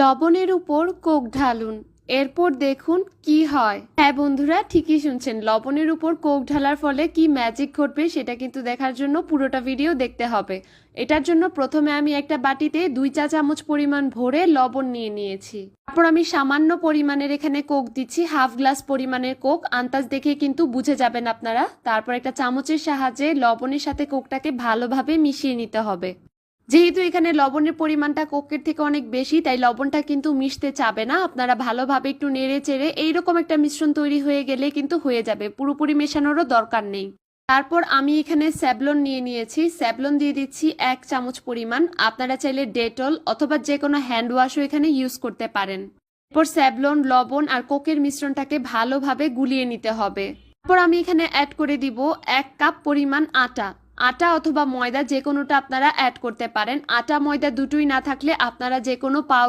লবণের উপর কোক ঢালুন। এরপর দেখুন কি হয়। হ্যাঁ বন্ধুরা, ঠিকই শুনছেন। লবণের উপর কোক ঢালার ফলে কি ম্যাজিক ঘটবে সেটা কিন্তু দেখার জন্য পুরোটা ভিডিও দেখতে হবে। এটার জন্য প্রথমে আমি একটা বাটিতে দুই চা চামচ পরিমাণ ভরে লবণ নিয়ে নিয়েছি। তারপর আমি সামান্য পরিমাণের এখানে কোক দিচ্ছি, হাফ গ্লাস পরিমাণের কোক। আন্দাজ দেখে কিন্তু বুঝে যাবেন আপনারা। তারপর একটা চামচের সাহায্যে লবণের সাথে কোকটাকে ভালোভাবে মিশিয়ে নিতে হবে। যেহেতু এখানে লবণের পরিমাণটা কোকের থেকে অনেক বেশি, তাই লবণটা কিন্তু মিশতে চাবে না। আপনারা ভালোভাবে একটু নেড়ে চেড়ে এইরকম একটা মিশ্রণ তৈরি হয়ে গেলে কিন্তু হয়ে যাবে। পুরোপুরি মেশানোরও দরকার নেই। তারপর আমি এখানে স্যাবলন নিয়ে নিয়েছি। স্যাবলন দিয়ে দিচ্ছি এক চামচ পরিমাণ। আপনারা চাইলে ডেটল অথবা যে কোনো হ্যান্ড ওয়াশও এখানে ইউজ করতে পারেন। এরপর স্যাবলন লবণ আর কোকের মিশ্রণটাকে ভালোভাবে গুলিয়ে নিতে হবে। তারপর আমি এখানে অ্যাড করে দিব এক কাপ পরিমাণ আটা। আটা অথবা ময়দা যে কোনোটা আপনারা অ্যাড করতে পারেন। আটা, ময়দা দুটোই না থাকলে আপনারা যে কোনো পাউরুটি